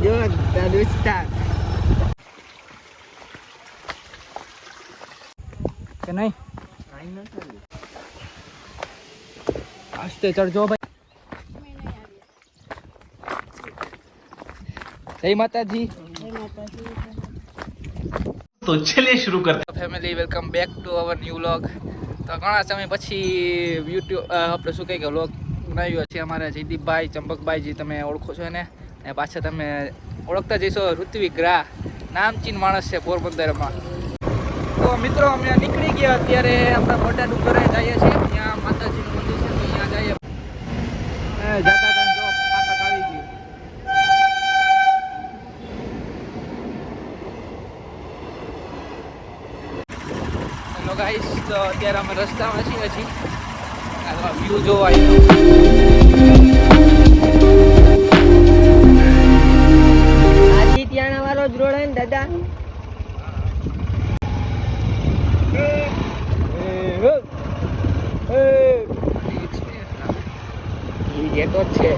adulta, adulta. કે નહીં કાઈ નથી આસ્તે ચડજો ભાઈ જય માતાજી તો ચલિએ શરૂ કરતા family welcome back to our new vlog તો ઘણા સમય પછી યુટ્યુબ આપણે શું કહે કે વ્લોગ બનાવ્યો છે અમારા જયદીપભાઈ ચંપકભાઈ જે તમે ઓળખો છો એને અને પાછા તમે ઓળખતા જઈશો ઋત્વિક રા નામચીન માણસ છે પોરબંદરમાં. તો મિત્રો, અમે નીકળી ગયા અત્યારે આપણે મોટા ડુંગરે જઈએ છીએ. ત્યાં માતાજીનું મંદિર છે ત્યાં જઈએ. જતા ગાઈસ તો અત્યારે અમે રસ્તામાં છીએ હજી. વ્યૂ જોવા આવ્યો. જ રોડ હે ને દાદા. ઈ જેતો છે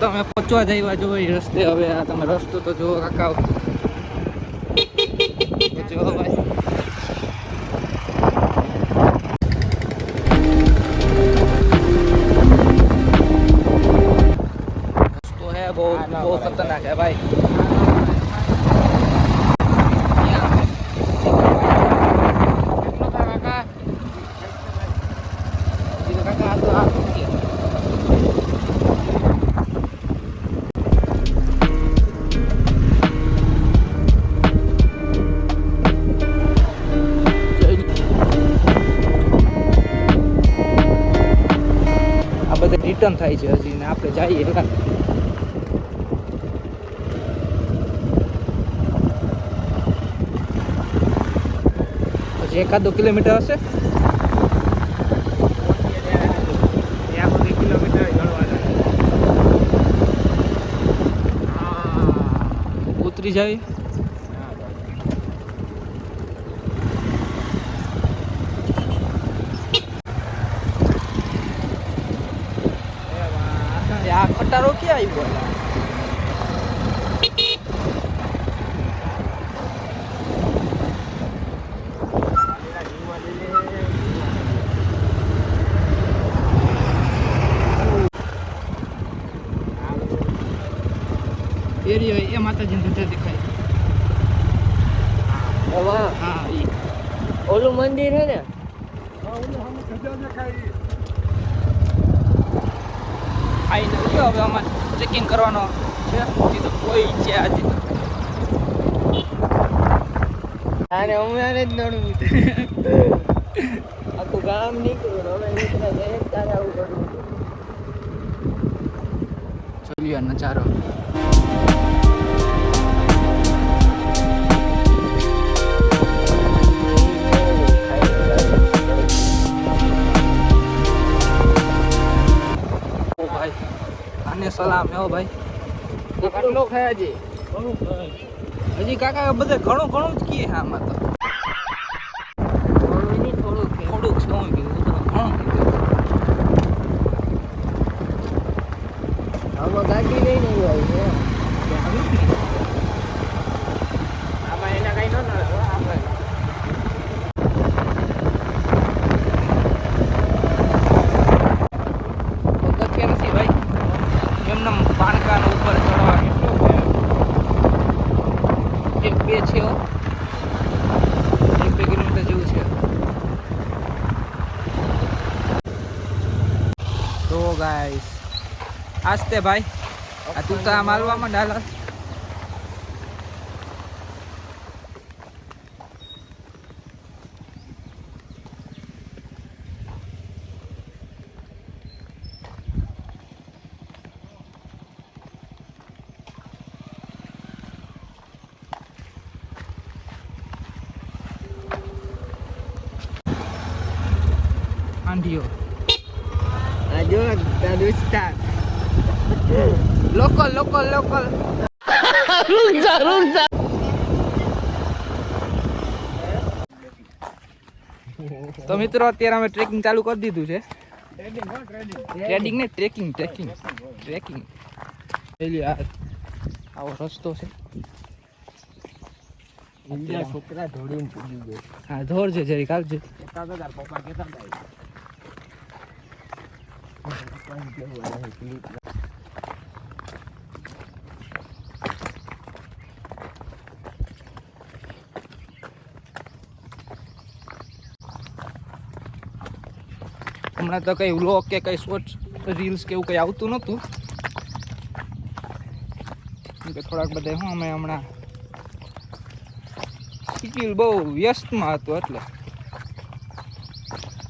તમે પહોંચવા જઈવા જો રસ્તે. હવે આ તમે રસ્તો તો જુઓ, કાકા. જો જઈએ એલા એકાદો કિલોમીટર હશે ઉતરી જાય આ ખટારો ક્યાં આવ્યો એલા? એરિયો એ માતાજીની ધજા દેખાય. હા ઓલું મંદિર હે ને આઈને ગયો હવે અમારે ચેકિંગ કરવાનો છે. હજી તો કોઈ છે આજે. તો. અમારે જ નડવું આખું ગામ નીકળ્યું હવે નીકળ્યા તારે આવું કરવું લ્યો સલામ ભાઈ. કાકા કેટલો ખાયા છે? હજી કાકા બધે ઘણું ઘણું જ કીએ હા આમાં તો થોડું નહીં થોડું છે થોડુંક છે હું કીધું તો ઘણું કીધું આમાં ગાડી લઈને આવ્યો છે કે આવ્યું જ નહીં. આમાં એને કઈ ન નડે હો, આપણે તો ગત્ય નથી ભાઈ એમને પાણકાનો ઉપર ચડવા એક બે છે હો. એક બે કિલોમીટર જેવું છે તો ગાઈસ આસ્તે ભાઈ આ તું તો આમ હાલવામાં ડાલા આંધીઓ આ જો લોકલ લોકલ લોકલ જા તો મિત્રો અત્યારે અમે ટ્રેકિંગ ચાલુ કરી દીધું છે. ટ્રેડિંગ ને ટ્રેકિંગ ટ્રેકિંગ ટ્રેકિંગ આવો રસ્તો છે. છોકરા ધોડીને પૂજી ગયો. હા ધોર છે જરી પપ્પા કહેતા હતા પપ્પાને કેવું આવે ક્લિપ હમણાં તો કઈ વ્લોગ કે કંઈ શોર્ટ રીલ્સ કે એવું કંઈ આવતું નહોતું. કે થોડાક બધા હું, અમે હમણાં શીખીલ બહુ વ્યસ્તમાં હતું એટલે.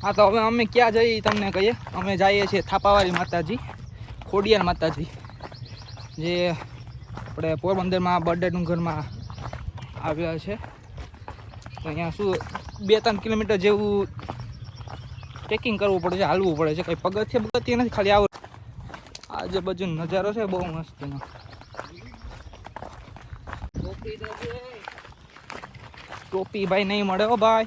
હા, તો હવે અમે ક્યાં જઈએ તમને કહીએ? અમે જઈએ છીએ થાપાવાળી માતાજી, ખોડિયાર માતાજી, જે આપણે પોરબંદરમાં બર્ડે ડુંગરમાં આવ્યા છે. અહીંયા શું, બે ત્રણ કિલોમીટર જેવું ટ્રેકિંગ કરવું પડે છે, હાલવું પડે છે, કંઈ પગથિયે પગથિયે નથી, ખાલી આવું. આ બાજુ નજારો છે, બહુ મસ્ત એનો ટોપી ભાઈ નહીં મળે હો ભાઈ.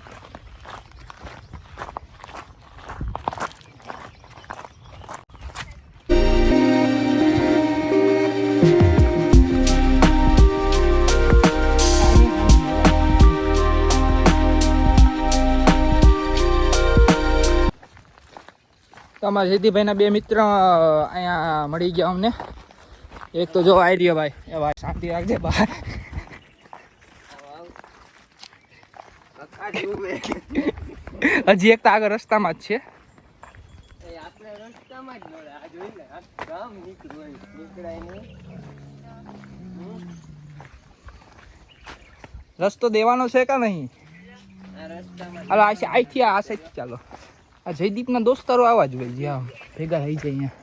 તમારા જેદીભાઈના બે મિત્ર અહીંયા મળી ગયા અમને. એક તો જો આવી રહ્યો ભાઈ. એ ભાઈ શાંતિ રાખજે ભાઈ હજી એક તો આગળ રસ્તામાં જ છે. રસ્તો દેવાનો છે કે નહીં? હાલો, આ અહીંથી આ સાઈડ ચાલો. આ જયદીપના દોસ્તારો આવા જ હોય જ્યાં ભેગા થઈ જાય અહીંયા.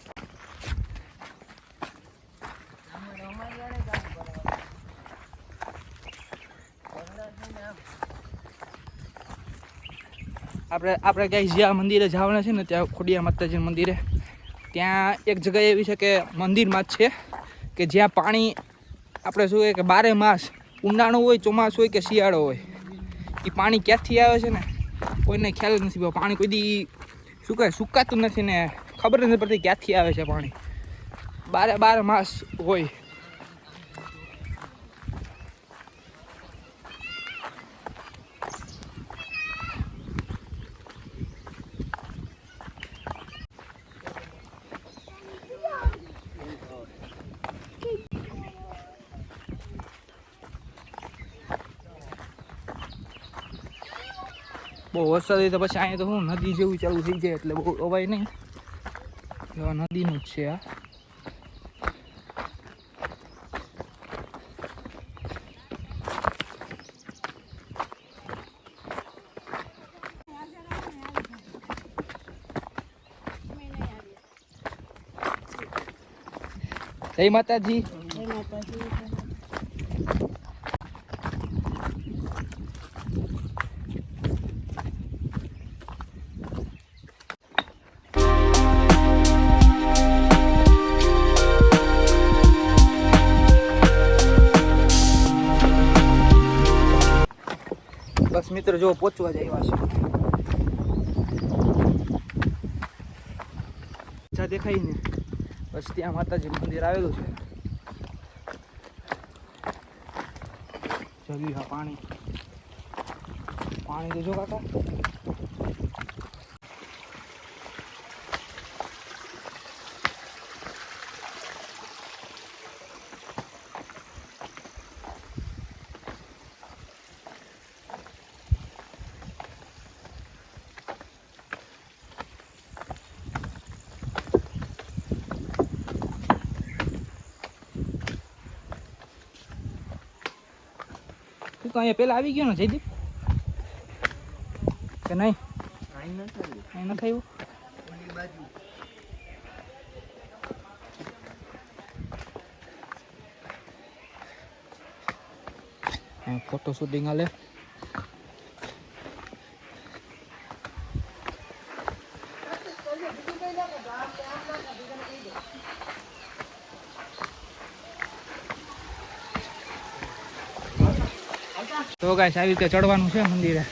આપણે આપણે ક્યાંય જ્યાં મંદિરે જવાના છે ને ત્યાં ખોડિયા માતાજીના મંદિરે, ત્યાં એક જગ્યા એવી છે કે મંદિરમાં જ છે કે જ્યાં પાણી, આપણે શું કે બારે માસ ઉનાળો હોય, ચોમાસું હોય કે શિયાળો હોય એ પાણી ક્યાંથી આવે છે ને? કોઈને ખ્યાલ જ નથી પાણી કોઈ શું કહે સુકાતું નથી ને ખબર નથી પડતી ક્યાંથી આવે છે પાણી. બારે, બાર માસ હોય બહુ વરસાદ હોય તો પછી અહીંયા તો શું, નદી જેવું ચાલુ થઈ જાય એટલે બહુ અવાય નહીં. એવા નદીનું જ છે આ. જય માતાજી. બસ મિત્ર જો પહોંચવા જ આવ્યા છે. જ્યાં દેખાય ને? બસ ત્યાં માતાજી મંદિર આવેલું છે. જોયું આ પાણી. પાણી તો જો કાકા. તું અહીંયા પેલા આવી ગયો ને જયદીપ? કે નહીં? અહીં નથી આવ્યું? ફોટો શૂટિંગ હાલે. તો ગાય આવી રીતે ચડવાનું છે મંદિરે.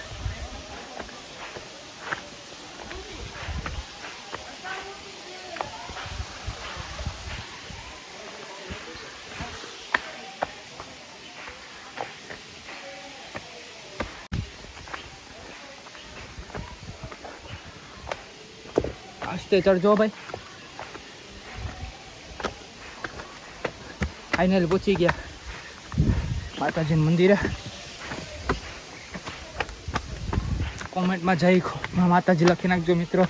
આસ્તે ચડજો ભાઈ. ફાઈનલ પૂછી ગયા. માતાજીનું મંદિરે. કોમેન્ટમાં જઈ માતાજી લખી નાખજો મિત્રો.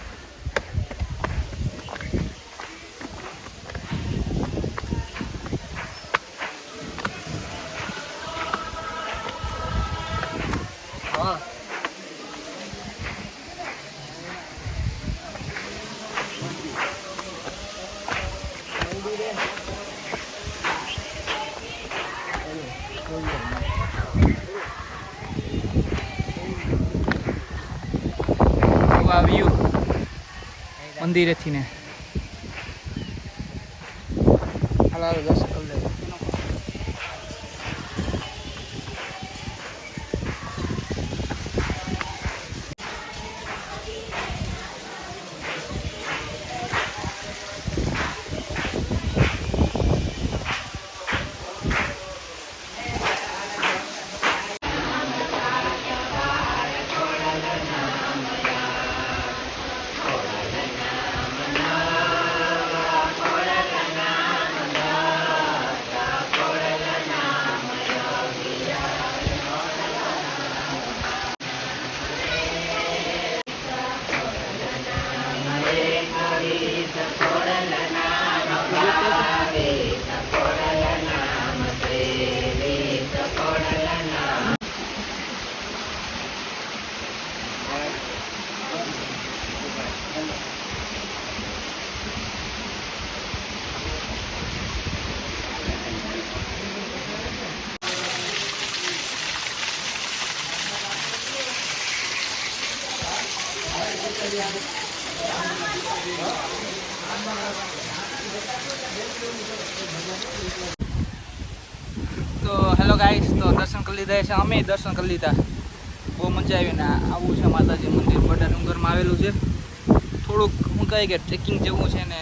મંદિરેથી ને તો હેલો ગાઈસ તો દર્શન કરી લીધા છે અમે, દર્શન કરી લીધા. બહુ મજા આવી ને આવું છે માતાજી મંદિર, બડા ડુંગરમાં આવેલું છે. થોડુંક હું કહે કે ટ્રેકિંગ જેવું છે ને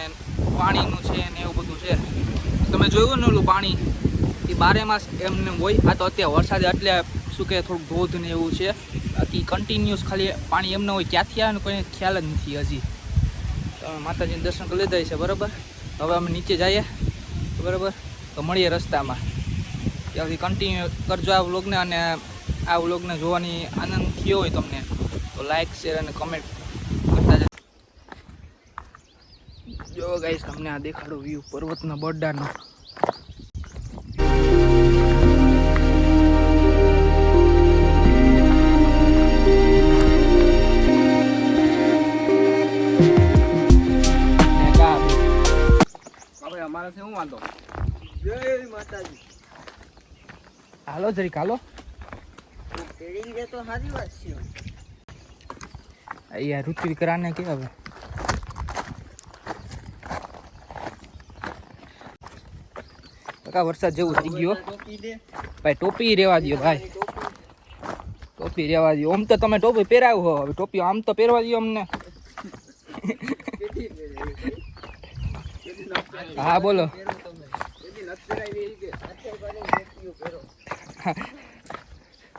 પાણીનું છે ને એવું બધું છે. તમે જોયું ને ઓલું પાણી? એ બારે માસ એમને હોય, આ તો અત્યારે વરસાદ એટલે શું કહે, થોડુંક ધોધ ને એવું છે. બાકી કન્ટિન્યુઅસ ખાલી પાણી એમના હોય ક્યાંથી આવે ને કોઈને ખ્યાલ જ નથી હજી. તો માતાજીને દર્શન કરી લીધા છે, બરાબર? હવે અમે નીચે જઈએ, બરાબર? તો મળીએ રસ્તામાં. ત્યાંથી કન્ટિન્યુ કરજો આ વ્લોગને અને આ વ્લોગને જોવાની આનંદ થયો હોય તમને, તો લાઈક શેર અને કમેન્ટ કરતા જ જો ગાઈશ તમને આ દેખાડો વ્યૂ પર્વતના બર્ડાનો. હવે હું વાંધો. જય માતાજી. હાલો જરીક હાલો. તેડી દે તો સારી વાત છે. અહીંયા ઋત્વિક રાને કે હવે? કાકા વરસાદ જેવું થઈ ગયો. ભાઈ ટોપી રેવા દો ભાઈ. ટોપી. રેવા દો આમ તો તમે ટોપી પહેરાવ્યો હવે ટોપી આમ તો પહેરવા દો અમને. હા, બોલો.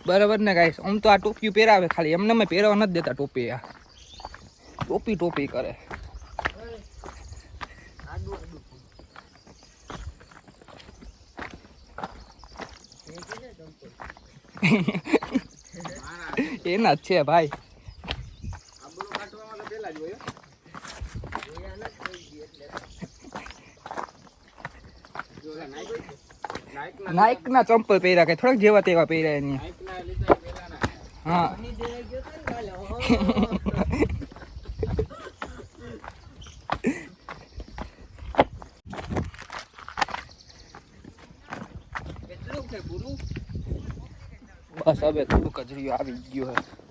બરાબર ને ગાઈશ આમ તો આ ટોપી પહેરાવે ખાલી. એમને મેં પહેરવા નથી દેતા ટોપી, આ. ટોપી ટોપી કરે. એના જ છે, ભાઈ. નાઇક ના ચંપલ પહેર્યા કે થોડાક જેવા તેવા પહેર્યા એની. હા. બસ હવે થોડુંક રહ્યું, આવી ગયું હે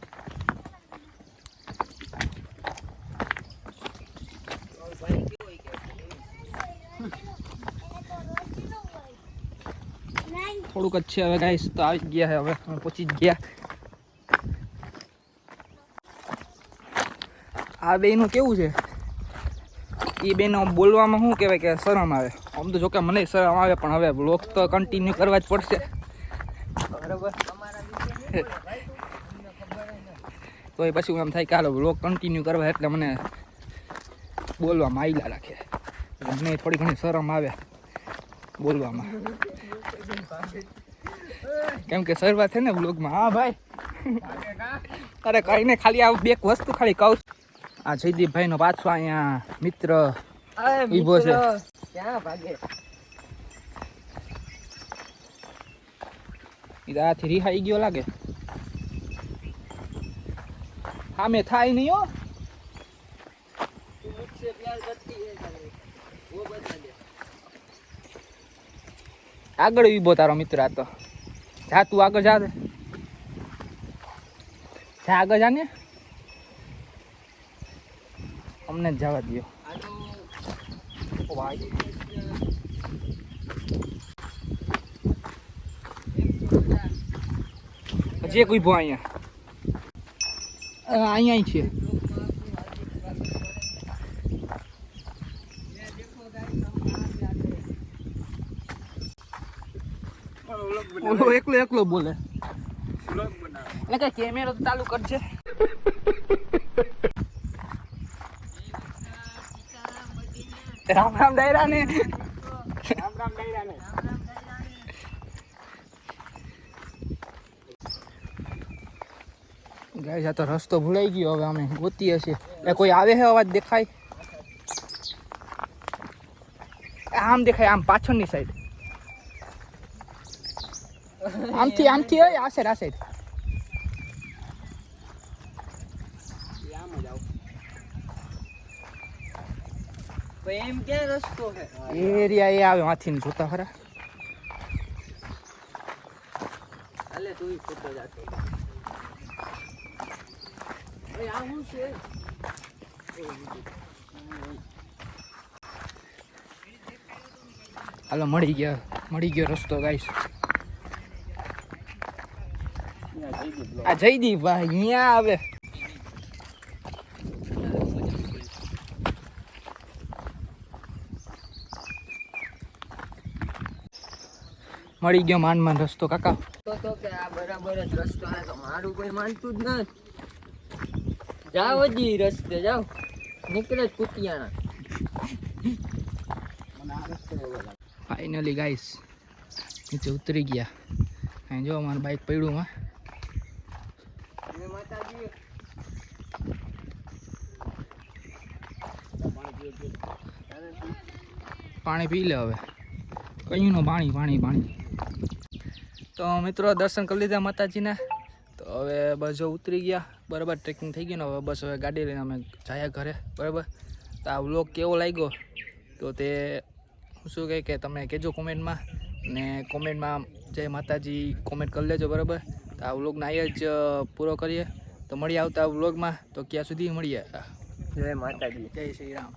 થોડુંક જ છે હવે ગાઈસ તો આવી ગયા હવે અમે પહોંચી જ ગયા. આ બેનું કેવું છે? એ બેનો બોલવામાં શું કહેવાય કે શરમ આવે? આમ તો જોકે મને શરમ આવે, પણ હવે બ્લોગ તો કન્ટિન્યુ કરવા જ પડશે. તો એ પછી એમ થાય કે હાલો બ્લોગ કન્ટિન્યુ કરવા એટલે મને બોલવામાં આવેલા રાખે. મને થોડી ઘણી શરમ આવે બોલવામાં. કેમ કે શરૂઆત છે ને બ્લોગમાં હા ભાઈ. અરે કહીને ખાલી આ બે વસ્તુ ખાલી કહું આ જયદીપભાઈ નો પાછો અહીંયા મિત્ર ઈભો છે. ક્યાં ભાગે? આથી રિહાઈ ગયો લાગે. હા થાય નહીં હો. આગળ ઈભો તારો મિત્ર આ જા, તું આગળ જા. જા, આગળ જા ને. અમને જવા દો હજી એક ઊભો અહીંયા? અહીંયા છે. ઓલો એકલો એકલો બોલે. એટલે કે કેમેરો ચાલુ કરજે. રામ રામ ડાયરા ને રામ રામ ડાયરા ને ગાઈસ, આ તો રસ્તો ભૂલાઈ ગયો હવે અમે. ગોતી હશે એ કોઈ આવે છે અવાજ દેખાય? આમ દેખાય, આમ પાછળની સાઈડ આમથી આમથી હોય આ સાઈડ આ સાઈડ એમ ક્યાં રસ્તો છે? એરિયા એ આવે માંથી જોતા ખરા. અલે તું ફોટો જાતો ભાઈ આ શું છે? હાલો મળી ગયા મળી ગયો રસ્તો ગાઈસ. આ જયદીપ ભાઈ અહીંયા આવે. મળી ગયો માન માન રસ્તો કાકા. તો તો કે આ બરાબર જ રસ્તો આ તો મારું કોઈ માનતું જ ન જાઓ હજી રસ્તે જાઓ. નીકળે જ કુતિયાણા. ફાઇનલી ગાઈસ નીચે ઉતરી ગયા. અહીં જો અમારું બાઇક પડ્યું માં પાણી પી લે હવે. કયું પાણી પાણી પાણી. તો મિત્રો દર્શન કરી લીધા માતાજીના. તો હવે બસ જો ઉતરી ગયા. બરાબર ટ્રેકિંગ થઈ ગયું ને હવે બસ હવે ગાડી લઈને અમે જાયા ઘરે. બરાબર? તો આ વ્લોગ કેવો લાગ્યો? તો તે શું કહે કે તમે કહેજો કોમેન્ટમાં ને કોમેન્ટમાં જય માતાજી કોમેન્ટ કરી લેજો બરાબર? તો આ વ્લોગને અહીંયા જ પૂરો કરીએ. તો મળીએ આવતા વ્લોગમાં તો ક્યાં સુધી મળીએ. જય માતાજી. જય શ્રી રામ.